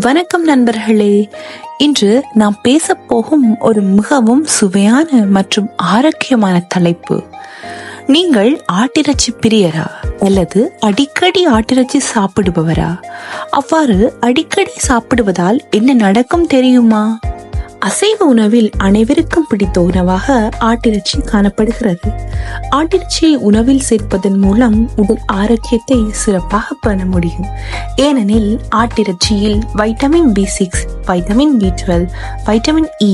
வணக்கம் நண்பர்களே. இன்று நாம் பேச போகும் ஒரு மிகவும் சுவையான மற்றும் ஆரோக்கியமான தலைப்பு. நீங்கள் ஆட்டிறைச்சி பிரியரா அல்லது அடிக்கடி ஆட்டிறைச்சி சாப்பிடுபவரா? அவ்வாறு அடிக்கடி சாப்பிடுவதால் என்ன நடக்கும் தெரியுமா? அசைவ உணவில் அனைவருக்கும் பிடித்த உணவாக ஆட்டிறைச்சி காணப்படுகிறது. ஆட்டிறைச்சியை உணவில் சேர்ப்பதன் மூலம் உடல் ஆரோக்கியத்தை சிறப்பாக பெற முடியும். ஏனெனில் ஆட்டிறைச்சியில் vitamin B six vitamin B twelve vitamin E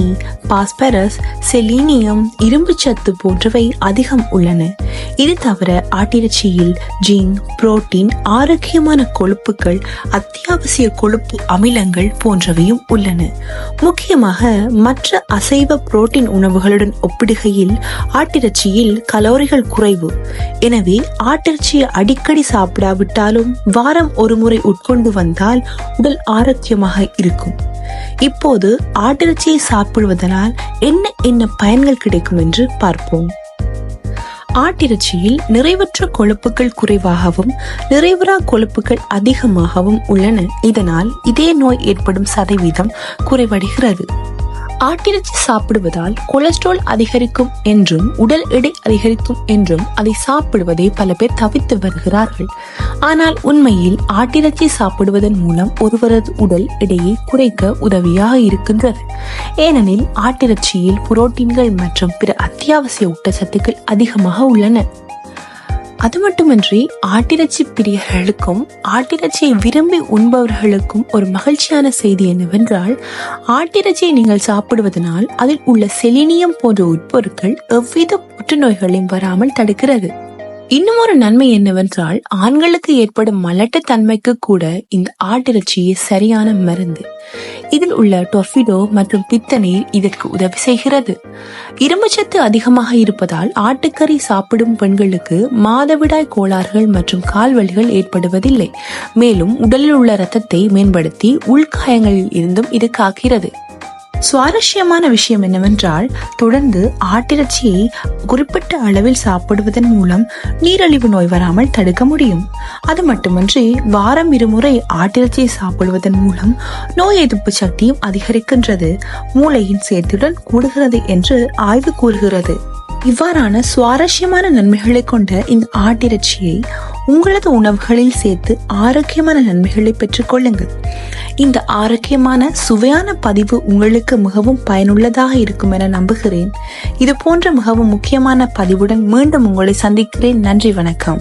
phosphorus selenium இரும்புச்சத்து போன்றவை அதிகம் உள்ளன. இது தவிர ஆட்டிறைச்சியில் ஜிங்க் புரோட்டீன் ஆரோக்கியமான கொழுப்புகள் அத்தியாவசிய கொழுப்பு அமிலங்கள் போன்றவையும் உள்ளன. முக்கியமாக மற்ற அசைவ புரோட்டீன் உணவுகளுடன் ஒப்பிடுகையில் ஆட்டிறைச்சியில் கலோரிகள் குறைவு. எனவே ஆட்டிறைச்சியை அடிக்கடி சாப்பிடாவிட்டாலும் வாரம் ஒரு முறை உட்கொண்டு வந்தால் உடல் ஆரோக்கியமாக இருக்கும். இப்போது ஆட்டிறைச்சியை சாப்பிடுவதனால் என்ன என்ன பயன்கள் கிடைக்கும் என்று பார்ப்போம். ஆட்டிறைச்சியில் நிறைவற்ற கொழுப்புகள் குறைவாகவும் நிறைவுறா கொழுப்புகள் அதிகமாகவும் உள்ளன. இதனால் இதய நோய் ஏற்படும் சதவீதம் குறைவடைகிறது. ஆட்டிறைச்சி சாப்பிடுவதால் கொலஸ்ட்ரால் அதிகரிக்கும் என்றும் உடல் எடை அதிகரிக்கும் என்றும் அதை சாப்பிடுவதை பல பேர் தவித்து வருகிறார்கள். ஆனால் உண்மையில் ஆட்டிறைச்சி சாப்பிடுவதன் மூலம் ஒருவரது உடல் எடையை குறைக்க உதவியாக இருக்கின்றது. ஏனெனில் ஆட்டிறைச்சியில் புரோட்டீன்கள் மற்றும் பிற அத்தியாவசிய ஊட்டச்சத்துக்கள் அதிகமாக உள்ளன. அது மட்டுமின்றி ஆட்டிறைச்சி பிரியர்களுக்கும் ஆட்டிறைச்சியை விரும்பி உண்பவர்களுக்கும் ஒரு மகிழ்ச்சியான செய்தி என்னவென்றால் ஆட்டிறைச்சியை நீங்கள் சாப்பிடுவதனால் அதில் உள்ள செலினியம் போன்ற உட்பொருட்கள் எவ்வித புற்றுநோய்களையும் வராமல் தடுக்கிறது. இன்னும் ஒரு நன்மை என்னவென்றால் ஆண்களுக்கு ஏற்படும் மலட்டு தன்மைக்கு கூட இந்த ஆட்டிறைச்சியே சரியான மருந்து. இதில் உள்ள டொர்பிடோ மற்றும் பித்தநீர் இதற்கு உதவி செய்கிறது. இரும்புச்சத்து அதிகமாக இருப்பதால் ஆட்டுக்கறி சாப்பிடும் பெண்களுக்கு மாதவிடாய் கோளாறுகள் மற்றும் கால்வலிகள் ஏற்படுவதில்லை. மேலும் உடலில் உள்ள இரத்தத்தை மேம்படுத்தி உள்காயங்களில் இருந்தும் இது காக்கிறது. சுவாரஸ்யமான விஷயம் என்னவென்றால் தொடர்ந்து ஆட்டிறைச்சியை குறிப்பிட்ட அளவில் சாப்பிடுவதன் மூலம் நீரிழிவு நோய் வராமல் தடுக்க முடியும். அது மட்டுமின்றி வாரம் இருமுறை ஆட்டிறைச்சியை சாப்பிடுவதன் மூலம் நோய் எதிர்ப்பு சக்தியும் அதிகரிக்கின்றது. மூளையின் சேர்த்துடன் கூடுகிறது என்று ஆய்வு கூறுகிறது. இவ்வாறான சுவாரஸ்யமான நன்மைகளை கொண்ட இந்த ஆட்டிறைச்சியை உங்களது உணவுகளில் சேர்த்து ஆரோக்கியமான நன்மைகளை பெற்றுக் கொள்ளுங்கள். இந்த ஆரோக்கியமான சுவையான பதிவு உங்களுக்கு மிகவும் பயனுள்ளதாக இருக்கும் என நம்புகிறேன். இது போன்ற மிகவும் முக்கியமான பதிவுடன் மீண்டும் உங்களை சந்திக்கிறேன். நன்றி வணக்கம்.